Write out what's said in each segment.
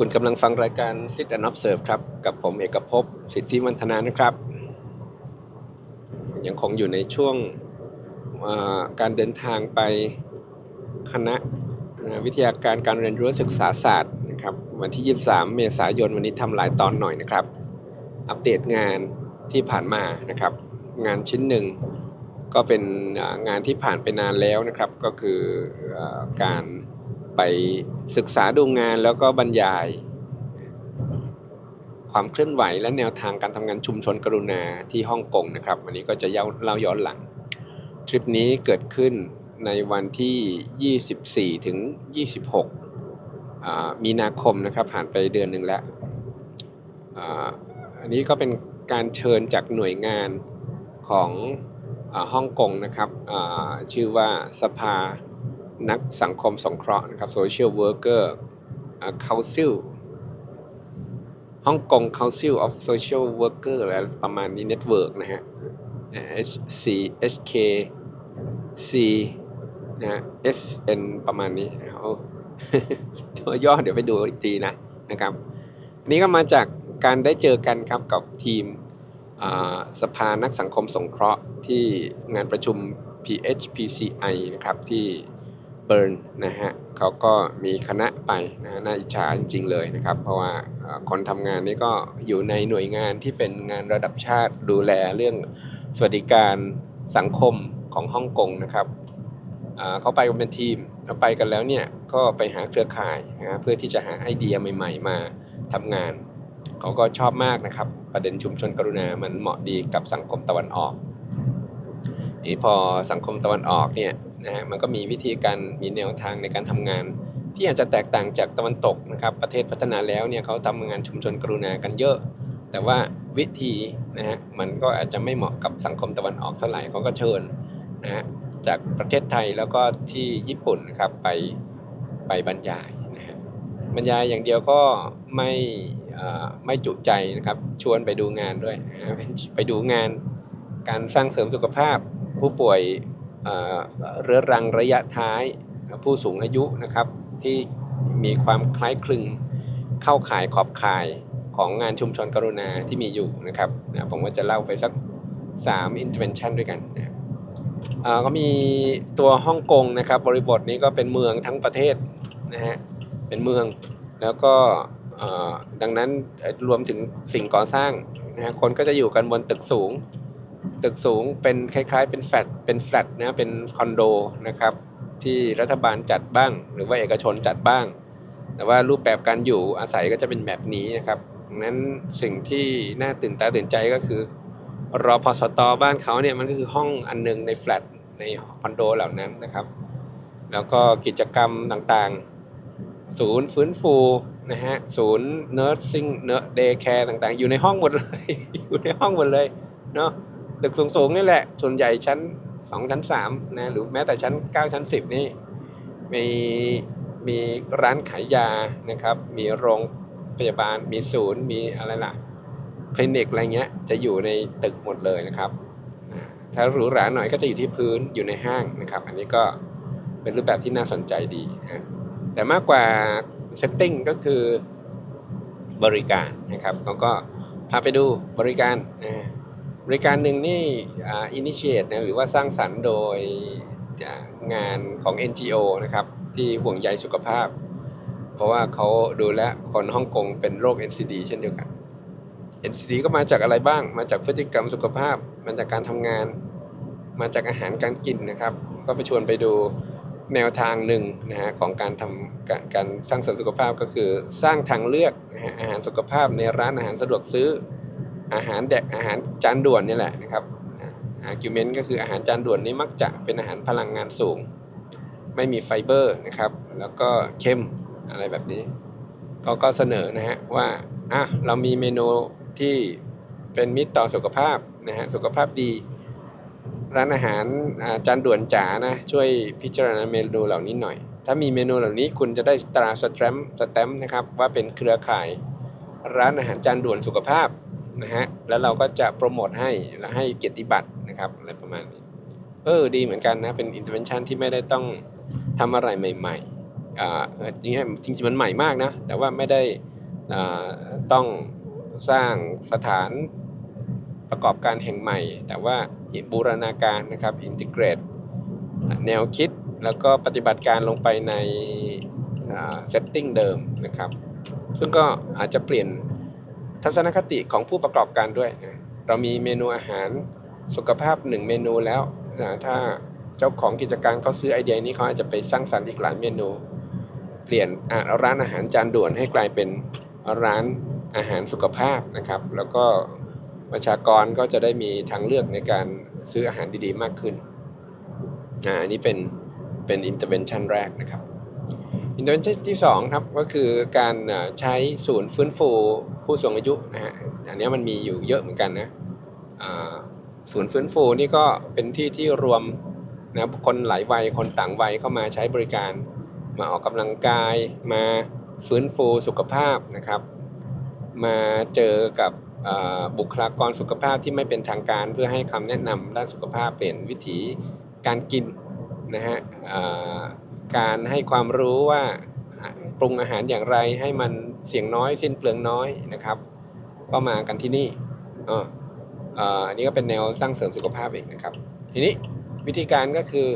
คุณกำลังฟังรายการ Sit and Observe ครับ กับผมเอกภพสิทธิมันธนานะครับ ยังคงอยู่ในช่วงการเดินทางไปคณะวิทยาการการเรียนรู้ศึกษาศาสตร์นะครับวันที่ 23 เมษายนวันนี้ทำหลายตอนหน่อยนะครับ อัปเดตงานที่ผ่านมานะครับ งานชิ้นหนึ่งก็เป็นงานที่ผ่านไปนานแล้วนะครับ ก็คืออการ ไปศึกษาดูงานแล้วก็บรรยาย ความเคลื่อนไหวและแนวทางการทำงานชุมชนกรุณาที่ฮ่องกงนะครับวันนี้ก็จะเล่าย้อนหลัง ทริปนี้เกิดขึ้นในวันที่ 24 ถึง 26 มีนาคมนะครับผ่านไปเดือนหนึ่งแล้วอ,อันนี้ก็เป็นการเชิญจากหน่วยงานของอฮ่องกงนะครับชื่อว่าสภา นักสังคมสงเคราะห์นะครับ Social Worker อ่า Council ฮ่องกง Council of Social Worker อะไรประมาณนี้ Network นะฮะ HC HK C นะฮะ SN ประมาณนี้เอาตัวย่อเดี๋ยวไปดูอีกทีนะนะครับ อันนี้ก็มาจากการได้เจอกันครับกับทีมสภานักสังคมสงเคราะห์ที่งานประชุม PHPCI นะครับที่ เบิร์นนะฮะเขาก็มีคณะไปนะฮะน่าอิจฉาจริงๆเลยนะครับ เพราะว่าคนทำงานนี้ก็อยู่ในหน่วยงานที่เป็นงานระดับชาติดูแลเรื่องสวัสดิการสังคมของฮ่องกงนะครับเขาไปกันเป็นทีมแล้วไปกันแล้วเนี่ยก็ไปหาเครือข่ายนะเพื่อที่จะหาไอเดียใหม่ ๆ มาทำงานเขาก็ชอบมากนะครับ ประเด็นชุมชนกรุณา มันเหมาะดีกับสังคมตะวันออกนี่พอสังคมตะวันออกเนี่ย นะฮะมันก็มีวิธีการมีแนวทางในการทำงาน ที่อาจจะแตกต่างจากตะวันตกนะครับ ประเทศพัฒนาแล้วเนี่ยเขาทำงานชุมชนกรุณากันเยอะ แต่ว่าวิธีนะฮะมันก็อาจจะไม่เหมาะกับสังคมตะวันออกเท่าไหร่เขาก็เชิญนะฮะจากประเทศไทยแล้วก็ที่ญี่ปุ่นนะครับไปไปบรรยายนะฮะบรรยายอย่างเดียวก็ไม่ไม่จุใจนะครับชวนไปดูงานด้วยนะไปดูงานการสร้างเสริมสุขภาพผู้ป่วย เรื้อรังระยะท้ายผู้สูงอายุนะครับที่มีความคล้ายคลึงเข้าข่ายขอบข่ายของงานชุมชนกรุณาที่มีอยู่นะครับนะผมก็จะเล่าไปสัก 3 intervention ด้วยกันนะก็มีตัวฮ่องกงนะครับบริบทนี้ก็เป็นเมืองทั้งประเทศนะฮะเป็นเมืองแล้วก็ดังนั้นรวมถึงสิ่งก่อสร้างนะฮะคนก็จะอยู่กันบนตึกสูง ตึกสูงเป็นคล้ายๆ เป็นแฟลตเป็นแฟลตนะเป็นคอนโดนะครับที่รัฐบาลจัดบ้าง หรือว่าเอกชนจัดบ้าง แต่ว่ารูปแบบการอยู่อาศัยก็จะเป็นแบบนี้นะครับดังนั้นสิ่งที่น่าตื่นตาตื่นใจก็คือรอพสตอบ้านเขาเนี่ยมันก็คือห้องอันหนึงในแฟลตในคอนโดเหล่านั้นนะครับ แล้วก็กิจกรรมต่างๆ ศูนย์ฟื้นฟูนะฮะศูนย์เนิร์ซิ่งเนอร์เดย์แคร์ต่างๆ อยู่ในห้องหมดเลย อยู่ในห้องหมดเลยเนาะ ตึกสูงๆนี่แหละ ส่วนใหญ่ชั้น 2 ชั้น3นะหรือแม้แต่ชั้น 9 ชั้น 10 นี่มีมีร้านขายยานะครับ มีโรงพยาบาลมีศูนย์มีอะไรล่ะคลินิกอะไรเงี้ยจะอยู่ในตึกหมดเลยนะครับถ้าหรูหราหน่อยก็จะอยู่ที่พื้นอยู่ในห้างนะครับ อันนี้ก็เป็นรูปแบบที่น่าสนใจดีนะแต่มากกว่าเซตติ้งก็คือบริการนะครับเขาก็พาไปดูบริการนะ บริการหนึ่งนี่อินิเชตนะหรือว่าสร้างสรรค์โดยงานของ NGO นะครับที่ห่วงใยสุขภาพ เพราะว่าเขาดูแลคนฮ่องกงเป็นโรค NCD เช่นเดียวกัน NCD ก็มาจากอะไรบ้าง มาจากพฤติกรรมสุขภาพ มาจากการทำงาน มาจากอาหารการกินนะครับ ก็ไปชวนไปดูแนวทางหนึ่งนะฮะของการทำการการสร้างเสริมสุขภาพก็คือสร้างทางเลือกนะฮะอาหารสุขภาพในร้านอาหารสะดวกซื้อ อาหารแดกอาหารจานด่วนนี่แหละนะครับอาร์กิวเมนต์ก็คืออาหารจานด่วนนี้มักจะเป็นอาหารพลังงานสูง ไม่มีไฟเบอร์นะครับ แล้วก็เค็มอะไรแบบนี้เขาก็เสนอนะฮะว่าอะเรามีเมนูที่เป็นมิตรต่อสุขภาพนะฮะสุขภาพดี ร้านอาหารจานด่วนจ๋านะช่วยพิจารณาเมนูเหล่านี้หน่อย ถ้ามีเมนูเหล่านี้คุณจะได้ตราสแตมป์สแตมป์นะครับว่าเป็นเครือข่าย ร้านอาหารจานด่วนสุขภาพ นะฮะแล้วเราก็จะโปรโมทให้และให้เกียรติบัตรนะครับอะไรประมาณนี้เออดีเหมือนกันนะเป็นอินเทอร์เวนชั่นที่ไม่ได้ต้องทำอะไรใหม่ๆอ่าจริงๆจริงๆมันใหม่มากนะแต่ว่าไม่ได้อ่าต้องสร้างสถานประกอบการแห่งใหม่ แต่ว่าบูรณาการนะครับอินทิเกรตแนวคิดแล้วก็ปฏิบัติการลงไปในเซตติ้งเดิมนะครับ ซึ่งก็อาจจะเปลี่ยน ทัศนคติของผู้ประกอบการด้วยนะเรามีเมนูอาหารสุขภาพหนึ่งเมนูแล้วนะถ้าเจ้าของกิจการเขาซื้อไอเดียนี้เขาอาจจะไปสร้างสรรค์อีกหลายเมนู เปลี่ยนร้านอาหารจานด่วนให้กลายเป็นร้านอาหารสุขภาพนะครับ แล้วก็ประชากรก็จะได้มีทางเลือกในการซื้ออาหารดีๆ มากขึ้นอันนี้เป็นเป็นอินเตอร์เวนชันแรกนะครับ อินเทอร์เวนชั่นที่2ครับก็คือการใช้ศูนย์ฟื้นฟูผู้สูงอายุนะฮะอันนี้มันมีอยู่เยอะเหมือนกันนะศูนย์ฟื้นฟูนี่ก็เป็นที่ที่รวมนะคนหลายวัยคนต่างวัยเข้ามาใช้บริการ มาออกกำลังกายมาฟื้นฟูสุขภาพนะครับ มาเจอกับบุคลากรสุขภาพที่ไม่เป็นทางการเพื่อให้คำแนะนำด้านสุขภาพเปลี่ยนวิถีการกินนะฮะ การให้ความรู้ว่าปรุงอาหารอย่างไรให้มันเสียงน้อยสิ้นเปลืองน้อยนะครับ ก็มากันที่นี่อ๋ออ่าอันนี้ก็เป็นแนวสร้างเสริมสุขภาพอีกนะครับ ทีนี้วิธีการก็คือ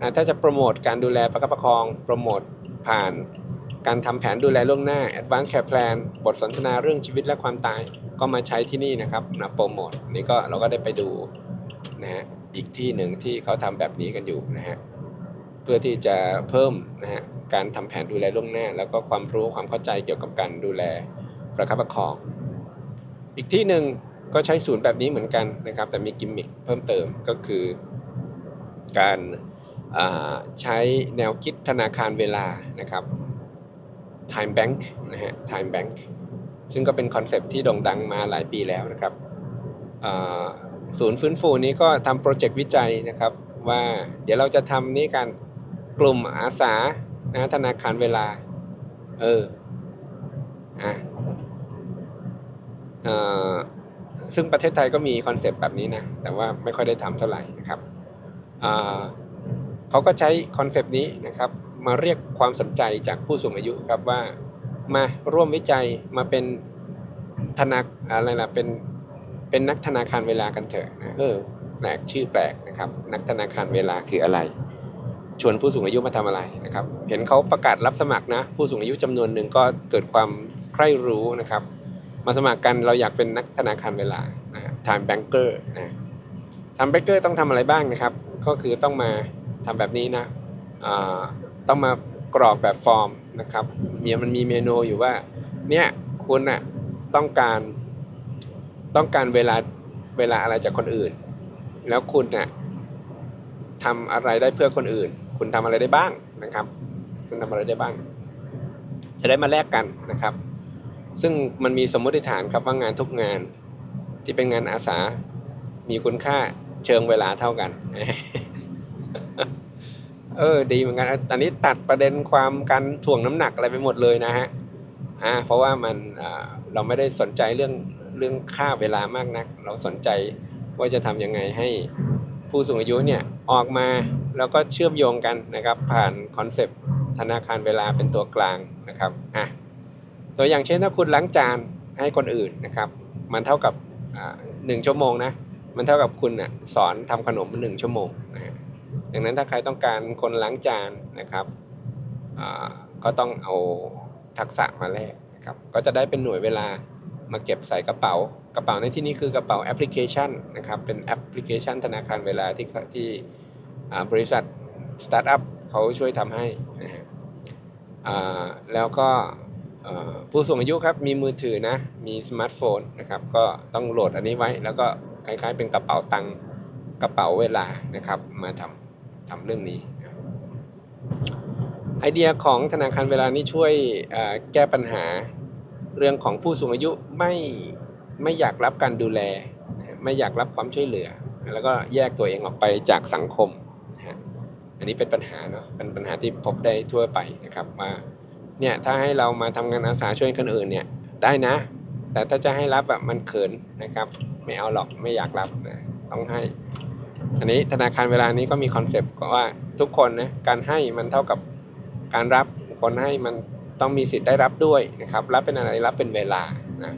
อถ้าจะโปรโมทการดูแลประคับประคอง โปรโมทผ่านการทำแผนดูแลล่วงหน้า Advanced Care Plan บทสนทนาเรื่องชีวิตและความตายก็มาใช้ที่นี่นะครับนะโปรโมทอันนี้ก็เราก็ได้ไปดูนะฮะอีกที่หนึ่งที่เขาทำแบบนี้กันอยู่นะฮะ พื่อที่จะเพิ่มนะฮะการทำแผนดูแลล่วงหน้า แล้วก็ความรู้ความเข้าใจเกี่ยวกับการดูแลประคับประคอง อีกที่หนึ่งก็ใช้ศูนย์แบบนี้เหมือนกันนะครับ แต่มีกิมมิคเพิ่มเติมก็คือ การใช้แนวคิดธนาคารเวลานะครับ Time Bank นะฮะ Time Bank ซึ่งก็เป็นคอนเซปที่โด่งดังมาหลายปีแล้วนะครับศูนย์ฟื้นฟูนี้ก็ทำโปรเจกต์วิจัยนะครับ ว่าเดี๋ยวเราจะทำนี่กัน กลุ่มอาสานะธนาคารเวลา เอออะเอ่อซึ่งประเทศไทยก็มีคอนเซปต์แบบนี้นะ แต่ว่าไม่ค่อยได้ทำเท่าไหร่นะครับอ่าเขาก็ใช้คอนเซปต์นี้นะครับมาเรียกความสนใจจากผู้สูงอายุครับว่ามาร่วมวิจัยมาเป็นธนาอะไรล่ะเป็นเป็นนักธนาคารเวลากันเถอะนะเออแปลกชื่อแปลกนะครับ นักธนาคารเวลาคืออะไร ชวนผู้สูงอายุมาทำอะไรนะครับ เห็นเขาประกาศรับสมัครนะ ผู้สูงอายุจำนวนหนึ่งก็เกิดความใคร่รู้นะครับ มาสมัครกันเราอยากเป็นนักธนาคารเวลานะ time banker นะ time banker ต้องทำอะไรบ้างนะครับ ก็คือต้องมาทำแบบนี้นะต้องมากรอกแบบฟอร์มนะครับเมียมันมีเมนูอยู่ว่า เนี่ยคุณน่ะต้องการต้องการเวลาเวลาอะไรจากคนอื่น แล้วคุณน่ะทำอะไรได้เพื่อคนอื่น คุณทำอะไรได้บ้างนะครับ คุณทำอะไรได้บ้าง จะได้มาแลกกันนะครับ ซึ่งมันมีสมมติฐานครับว่างานทุกงานที่เป็นงานอาสา มีคุณค่าเชิงเวลาเท่ากัน เออ ดีเหมือนกันอันนี้ตัดประเด็นความการถ่วงน้ำหนักอะไรไปหมดเลยนะฮะอ่าเพราะว่ามันเราไม่ได้สนใจเรื่องเรื่องค่าเวลามากนัก เราสนใจว่าจะทำยังไงให้ผู้สูงอายุเนี่ยออกมา แล้วก็เชื่อมโยงกันนะครับ ผ่านคอนเซปต์ธนาคารเวลาเป็นตัวกลางนะครับอะตัวอย่างเช่นถ้าคุณล้างจานให้คนอื่นนะครับ มันเท่ากับหนึ่งชั่วโมงนะมันเท่ากับคุณน่ะสอนทำขนมหนึ่งชั่วโมงนะฮะดังนั้นถ้าใครต้องการคนล้างจานนะครับก็ต้องเอาทักษะมาแลกนะครับก็จะได้เป็นหน่วยเวลามาเก็บใส่กระเป๋ากระเป๋าในที่นี้คือกระเป๋าแอปพลิเคชันนะครับเป็นแอปพลิเคชันธนาคารเวลาที่ที่ บริษัทสตาร์ทอัพเขาช่วยทำให้นะฮะแล้วก็ผู้สูงอายุครับมีมือถือนะมีสมาร์ทโฟนนะครับก็ต้องโหลดอันนี้ไว้แล้วก็คล้ายๆเป็นกระเป๋าตังค์กระเป๋าเวลานะครับมาทำทำเรื่องนี้ไอเดียของธนาคารเวลานี้ช่วยแก้ปัญหาเรื่องของผู้สูงอายุไม่ไม่อยากรับการดูแล ไม่อยากรับความช่วยเหลือ แล้วก็แยกตัวเองออกไปจากสังคม อันนี้เป็นปัญหาเนาะเป็นปัญหาที่พบได้ทั่วไปนะครับว่าเนี่ยถ้าให้เรามาทำงานอาสาช่วยคนอื่นเนี่ยได้นะ แต่ถ้าจะให้รับอะมันเขินนะครับ ไม่เอาหรอกไม่อยากรับนะต้องให้ อันนี้ธนาคารเวลานี้ก็มีคอนเซปต์ว่าทุกคนนะการให้มันเท่ากับการรับคนให้มันต้องมีสิทธิ์ได้รับด้วยนะครับ รับเป็นอะไรรับเป็นเวลานะ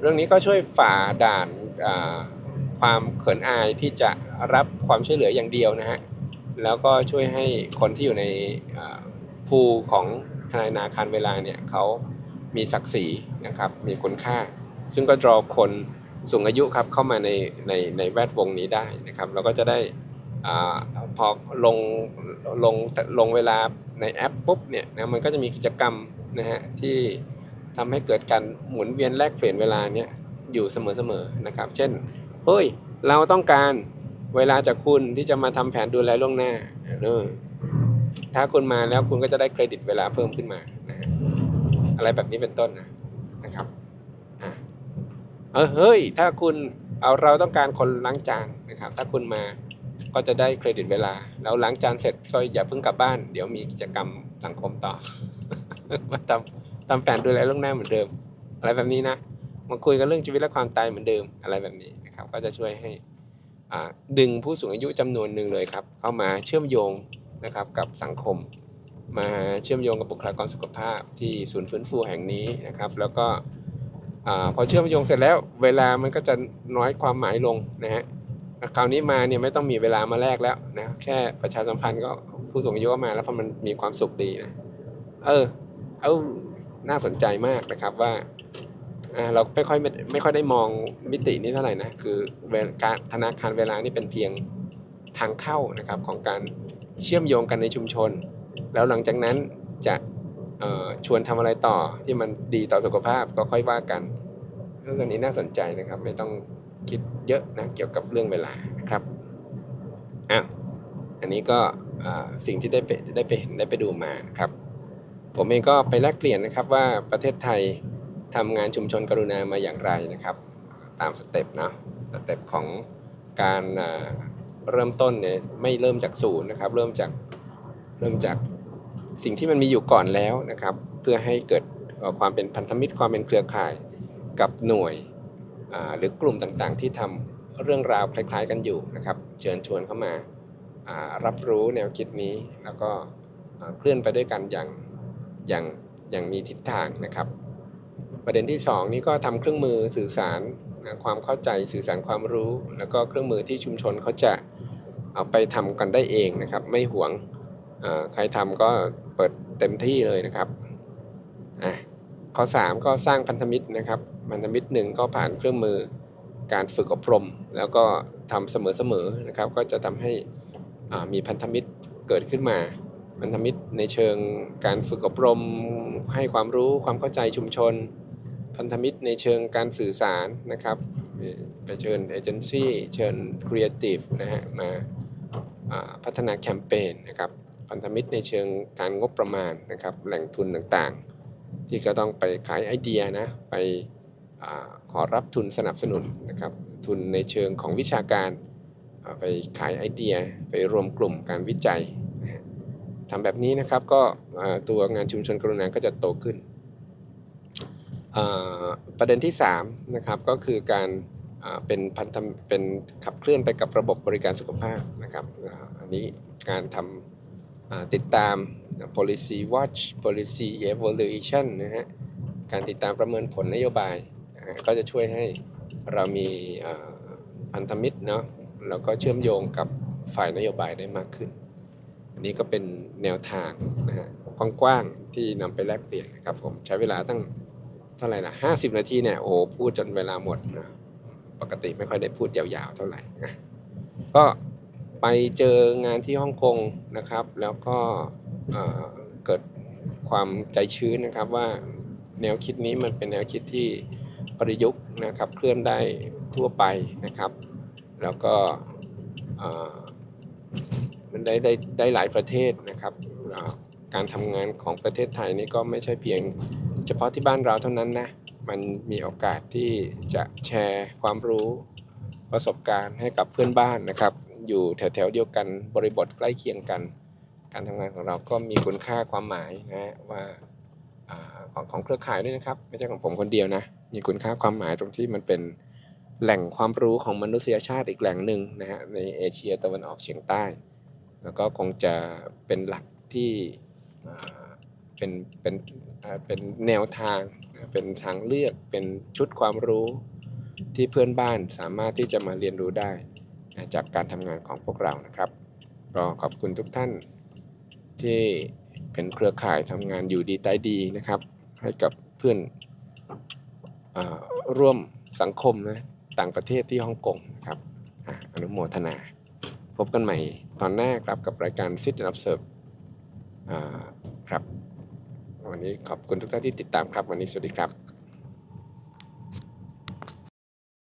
เรื่องนี้ก็ช่วยฝ่าด่านความเขินอายที่จะรับความช่วยเหลืออย่างเดียวนะฮะ แล้วก็ช่วยให้คนที่อยู่ในภูของทนายนาคารเวลาเนี่ยเขามีศักดิ์ศรีนะครับมีคุณค่า ซึ่งก็ draw คนสูงอายุครับเข้ามาในในในแวดวงนี้ได้นะครับเราก็จะได้อาพอลงลงลงเวลาในแอปปุ๊บเนี่ยนะมันก็จะมีกิจกรรมนะฮะที่ทำให้เกิดการหมุนเวียนแลกเปลี่ยนเวลาเนี่ยอยู่เสมอๆนะครับ เช่นเฮ้ยเราต้องการ เวลาจากคุณที่จะมาทำแผนดูแลล่วงหน้าเนอะถ้าคุณมาแล้วคุณก็จะได้เครดิตเวลาเพิ่มขึ้นมานะฮะอะไรแบบนี้เป็นต้นนะนะครับอะเออเฮ้ย ถ้าคุณเอาเราต้องการคนล้างจานนะครับ ถ้าคุณมาก็จะได้เครดิตเวลา แล้วล้างจานเสร็จก็อย่าเพิ่งกลับบ้าน เดี๋ยวมีกิจกรรมสังคมต่อ มาทำทำแฟนดูแลล่วงหน้าเหมือนเดิม อะไรแบบนี้นะมาคุยกันเรื่องชีวิตและความตายเหมือนเดิมอะไรแบบนี้นะครับ ก็จะช่วยให้ ดึงผู้สูงอายุจำนวนหนึ่งเลยครับเข้ามาเชื่อมโยงนะครับกับสังคม มาเชื่อมโยงกับบุคลากรสุขภาพที่ศูนย์ฟื้นฟูแห่งนี้นะครับ แล้วก็พอเชื่อมโยงเสร็จแล้วเวลามันก็จะน้อยความหมายลงนะฮะคราวนี้มาเนี่ยไม่ต้องมีเวลามาแลกแล้วนะแค่ประชาสัมพันธ์ก็ผู้สูงอายุก็มาแล้วเพราะมันมีความสุขดีนะเออเอาน่าสนใจมากนะครับว่า เราไม่ค่อยไม่ไม่ค่อยได้มองมิตินี้เท่าไหร่นะคือการธนาคารเวลานี่เป็นเพียงทางเข้านะครับของการเชื่อมโยงกันในชุมชน แล้วหลังจากนั้นจะชวนทำอะไรต่อที่มันดีต่อสุขภาพก็ค่อยว่ากันเรื่องนี้น่าสนใจนะครับ ไม่ต้องคิดเยอะนะเกี่ยวกับเรื่องเวลานะครับอะอันนี้ก็สิ่งที่ได้ไปได้ไปเห็นได้ไปดูมานะครับ ผมเองก็ไปแลกเปลี่ยนนะครับว่าประเทศไทย ทำงานชุมชนกรุณามาอย่างไรนะครับ ตามสเต็ปนะสเต็ปของการเริ่มต้นเนี่ยไม่เริ่มจากศูนย์นะครับ เริ่มจากเริ่มจากสิ่งที่มันมีอยู่ก่อนแล้วนะครับ เพื่อให้เกิดความเป็นพันธมิตรความเป็นเครือข่ายกับหน่วยหรือกลุ่มต่างๆ ที่ทำเรื่องราวคล้ายๆกันอยู่นะครับ เชิญชวนเข้ามารับรู้แนวคิดนี้แล้วก็เคลื่อนไปด้วยกันอย่างอย่างอย่างมีทิศทางนะครับ ประเด็นที่สองนี่ก็ทำเครื่องมือสื่อสารนะความเข้าใจสื่อสารความรู้ แล้วก็เครื่องมือที่ชุมชนเขาจะเอาไปทำกันได้เองนะครับ ไม่หวงใครทำก็เปิดเต็มที่เลยนะครับอะข้อ 3 ก็สร้างพันธมิตรนะครับพันธมิตรหนึ่งก็ผ่านเครื่องมือการฝึกอบรม แล้วก็ทำเสมอๆนะครับ ก็จะทำให้มีพันธมิตรเกิดขึ้นมาพันธมิตรในเชิงการฝึกอบรมให้ความรู้ความเข้าใจชุมชน พันธมิตรในเชิงการสื่อสารนะครับ ไปเชิญเอเจนซี่เชิญครีเอทีฟนะฮะมาพัฒนาแคมเปญนะครับพันธมิตรในเชิงการงบประมาณนะครับแหล่งทุนต่างๆ ที่ก็ต้องไปขายไอเดียนะไปอขอรับทุนสนับสนุนนะครับทุนในเชิงของวิชาการไปขายไอเดียไปรวมกลุ่มการวิจัยทำแบบนี้นะครับก็ตัวงานชุมชนกรุณาก็จะโตขึ้น ประเด็นที่3นะครับก็คือการเป็นพันธมเป็นขับเคลื่อนไปกับระบบบริการสุขภาพนะครับอันนี้การทำติดตาม policy watch policy evaluation นะฮะการติดตามประเมินผลนโยบายนะฮะก็จะช่วยให้เรามีพันธมิตรเนาะแล้วก็เชื่อมโยงกับฝ่ายนโยบายได้มากขึ้น อันนี้ก็เป็นแนวทางนะฮะกว้างๆที่นำไปแลกเปลี่ยนนะครับผมใช้เวลาตั้ง เท่าไหร่นะ50นาทีเนี่ยโอ้โหพูดจนเวลาหมดนะปกติไม่ค่อยได้พูดยาวๆเท่าไหร่นะก็ไปเจองานที่ฮ่องกงนะครับ แล้วก็เเกิดความใจชื้นนะครับว่าแนวคิดนี้มันเป็นแนวคิดที่ประยุกต์นะครับเคลื่อนได้ทั่วไปนะครับ แล้วก็มันได้ได้ได้หลายประเทศนะครับ การทำงานของประเทศไทยนี่ก็ไม่ใช่เพียง เฉพาะที่บ้านเราเท่านั้นนะ มันมีโอกาสที่จะแชร์ความรู้ประสบการณ์ให้กับเพื่อนบ้านนะครับ อยู่แถวๆเดียวกันบริบทใกล้เคียงกัน การทำงานของเราก็มีคุณค่าความหมายนะฮะว่าอของของเครือข่ายด้วยนะครับ ไม่ใช่ของผมคนเดียวนะ มีคุณค่าความหมายตรงที่มันเป็นแหล่งความรู้ของมนุษยชาติอีกแหล่งหนึ่งนะฮะในเอเชียตะวันออกเฉียงใต้ แล้วก็คงจะเป็นหลักที่ เป็นเป็นเป็นแนวทาง เป็นทางเลือกเป็นชุดความรู้ที่เพื่อนบ้านสามารถที่จะมาเรียนรู้ได้จากการทำงานของพวกเรานะครับก็ขอบคุณทุกท่านที่เป็นเครือข่ายทำงานอยู่ดีใต้ดีนะครับ ให้กับเพื่อนอร่วมสังคมนะต่างประเทศที่ฮ่องกงนะครับออนุโมทนา พบกันใหม่ตอนหน้าครับกับรายการ Sit and Observe ครับ วันนี้ขอบคุณทุกท่านที่ติดตามครับ วันนี้สวัสดีครับ